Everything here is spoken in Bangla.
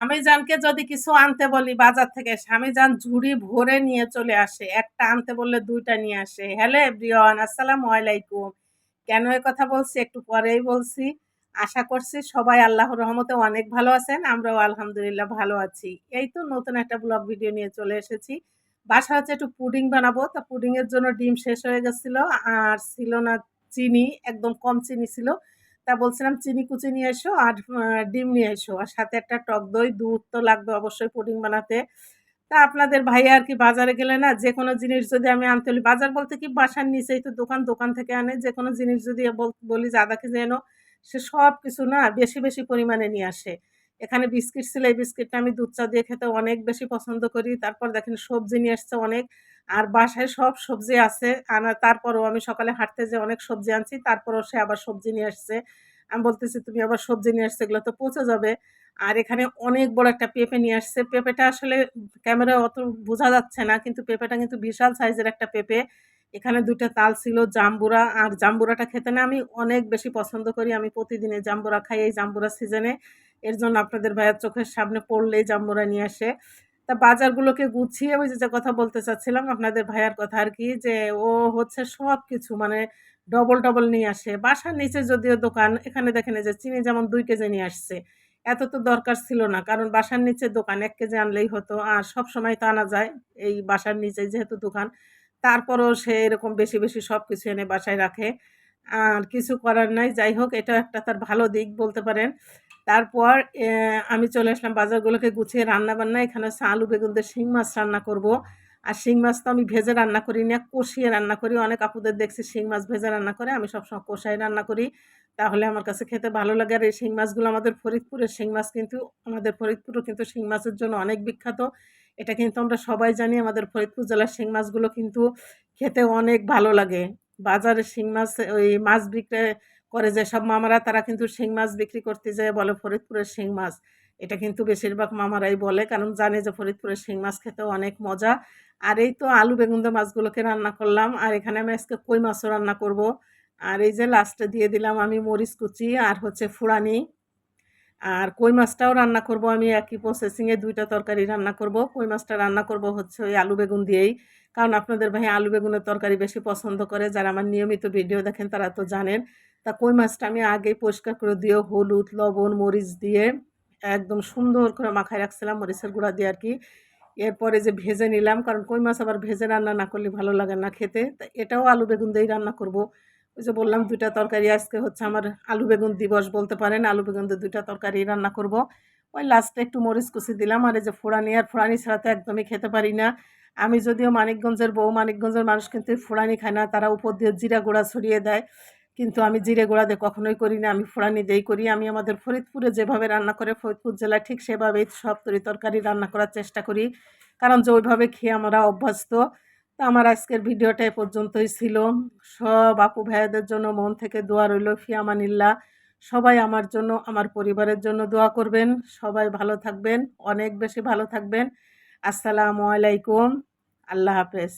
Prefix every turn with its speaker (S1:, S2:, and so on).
S1: স্বামীজানকে যদি কিছু আনতে বলি বাজার থেকে, স্বামীজান ঝুড়ি ভরে নিয়ে চলে আসে। একটা আনতে বললে দুইটা নিয়ে আসে। হ্যালো এভরিওয়ান, আসসালামু আলাইকুম। কেন এ কথা বলছি? একটু পরেই বলছি। আশা করছি সবাই আল্লাহ রহমতে অনেক ভালো আছেন। আমরাও আলহামদুলিল্লাহ ভালো আছি। এই তো নতুন একটা ব্লগ ভিডিও নিয়ে চলে এসেছি। বাসা হচ্ছে একটু পুডিং বানাবো। তা পুডিংয়ের জন্য ডিম শেষ হয়ে গেছিল। আর ছিল না চিনি, একদম কম চিনি ছিল। তা বলছিলাম, চিনি কুচি নিয়ে এসো আর ডিম নিয়ে এসো আর সাথে একটা টক দই, দুধ তো লাগবে অবশ্যই পুডিং বানাতে। তা আপনাদের ভাই আর কি বাজারে গেলে না যে কোনো জিনিস যদি আমি আনতে বলি, বাজার বলতে কি বাসার নিচেই তো দোকান দোকান থেকে আনে যে কোনো জিনিস যদি বলি যে আধা কেজি এনো, সে সব কিছু না বেশি বেশি পরিমাণে নিয়ে আসে। এখানে বিস্কিট ছিল এই বিস্কিটটা আমি দুধ চা দিয়ে খেতে অনেক বেশি পছন্দ করি, তারপর দেখেন সবজি নিয়ে আসছে অনেক। আর বাসায় সব সবজি আছে। আনা তারপরও আমি সকালে হাঁটতে যে অনেক সবজি আনছি, তারপরও সে আবার সবজি নিয়ে আসছে। আমি বলতেছি, তুমি আবার সবজি নিয়ে আসছে, এগুলো তো পচে যাবে। আর এখানে অনেক বড় একটা পেঁপে নিয়ে আসছে। পেঁপেটা আসলে ক্যামেরায় অত বোঝা যাচ্ছে না, কিন্তু পেঁপেটা কিন্তু বিশাল সাইজের একটা পেঁপে। এখানে দুইটা তাল ছিল, জাম্বুরা। আর জাম্বুরাটা খেতে না আমি অনেক বেশি পছন্দ করি। আমি প্রতিদিনে জাম্বুরা খাই এই জাম্বুরা সিজনে। এর জন্য আপনাদের ভাইয়ের চোখের সামনে পড়লেই জাম্বুরা নিয়ে আসে। তা বাজারগুলোকে গুছিয়ে ওই যে কথা বলতে চাচ্ছিলাম আপনাদের ভাইয়ার কথা আর কি, যে ও হচ্ছে সব কিছু মানে ডবল ডবল নিয়ে আসে। বাসার নিচে যদিও দোকান, এখানে দেখেন যে চিনি যেমন দুই কেজি নিয়ে আসছে। এত তো দরকার ছিল না, কারণ বাসার নিচে দোকান এক কেজি আনলেই হতো। আর সব সময় তো আনা যায় এই বাসার নিচে যেহেতু দোকান, তারপরও সে এরকম বেশি বেশি সব কিছু এনে বাসায় রাখে। আর কিছু করার নাই, যাই হোক, এটা একটা তার ভালো দিক বলতে পারেন। তারপর আমি চলে আসলাম বাজারগুলোকে গুছিয়ে রান্না বান্না এখানে হচ্ছে আলু, বেগুন দিয়ে শিং মাছ রান্না করব। আর শিং মাছ তো আমি ভেজে রান্না করি না, কষিয়ে রান্না করি। অনেক আপুদের দেখছি শিং মাছ ভেজে রান্না করে, আমি সবসময় কষাই রান্না করি। তাহলে আমার কাছে খেতে ভালো লাগে। আর এই শিং মাছগুলো আমাদের ফরিদপুরের শিং মাছ কিন্তু, আমাদের ফরিদপুরও কিন্তু শিং মাছের জন্য অনেক বিখ্যাত। এটা কিন্তু আমরা সবাই জানি, আমাদের ফরিদপুর জেলার শিং মাছগুলো কিন্তু খেতে অনেক ভালো লাগে। বাজারে শিং মাছ, ওই মাছ বিক্রি করে যেসব মামারা তারা কিন্তু শিং মাছ বিক্রি করতে যায় বলে ফরিদপুরের শিং মাছ। এটা কিন্তু বেশিরভাগ মামারাই বলে, কারণ জানে যে ফরিদপুরের শিং মাছ খেতে অনেক মজা। আর এই তো আলু বেগুন মাছগুলোকে রান্না করলাম, আর এখানে আমি আজকে কই মাছও রান্না করব। আর এই যে লাস্টে দিয়ে দিলাম আমি মরিচ কুচি, আর হচ্ছে ফুড়ানি। আর কই মাছটাও রান্না করব আমি একই প্রসেসিংয়ে দুইটা তরকারি রান্না করব। কই মাছটা রান্না করব হচ্ছে ওই আলু বেগুন দিয়েই। কারণ আপনাদের ভাই আলু বেগুনের তরকারি বেশি পছন্দ করে, যারা আমার নিয়মিত ভিডিও দেখেন তারা তো জানেন। তা কই মাছটা আমি আগেই পরিষ্কার করে দিয়ে হলুদ, লবণ, মরিচ দিয়ে একদম সুন্দর করে মাখায় রাখছিলাম, মরিচের গুঁড়া দিয়ে আর কি। এরপরে যে ভেজে নিলাম, কারণ কই মাছ আবার ভেজে রান্না না করলে ভালো লাগে না খেতে। তা এটাও আলু বেগুন দিয়েই রান্না করব। ওই যে বললাম দুইটা তরকারি, আজকে হচ্ছে আমার আলু বেগুন দিবস বলতে পারেন, আলু বেগুন দিয়ে দুইটা তরকারি রান্না করব। ওই লাস্টে একটু মরিচ কুচি দিলাম, আর এই যে ফোড়ানি আর ফোড়ানি ছাড়া তো একদমই খেতে পারি না। আমি যদিও মানিকগঞ্জের বউ, মানিকগঞ্জের মানুষ কিন্তু ফোড়ানি খায় না, তারা উপর দিয়ে জিরা গুঁড়া ছড়িয়ে দেয়। কিন্তু আমি জিরে গুঁড়া দিয়ে কখনোই করি না, আমি ফোড়ানি দিয়েই করি। আমি আমাদের ফরিদপুরে যেভাবে রান্না করে, ফরিদপুর জেলায় ঠিক সেভাবেই সব তরি তরকারি রান্না করার চেষ্টা করি। কারণ যে ওইভাবে খেয়ে আমরা অভ্যস্ত। তো আমার আজকের ভিডিওটা এ পর্যন্তই ছিল। সব আপু ভাইয়াদের জন্য মন থেকে দোয়া রইল ফিয়ামানিল্লা সবাই আমার জন্য, আমার পরিবারের জন্য দোয়া করবেন। সবাই ভালো থাকবেন, অনেক বেশি ভালো থাকবেন। আসসালামু আলাইকুম। আল্লাহ হাফেজ।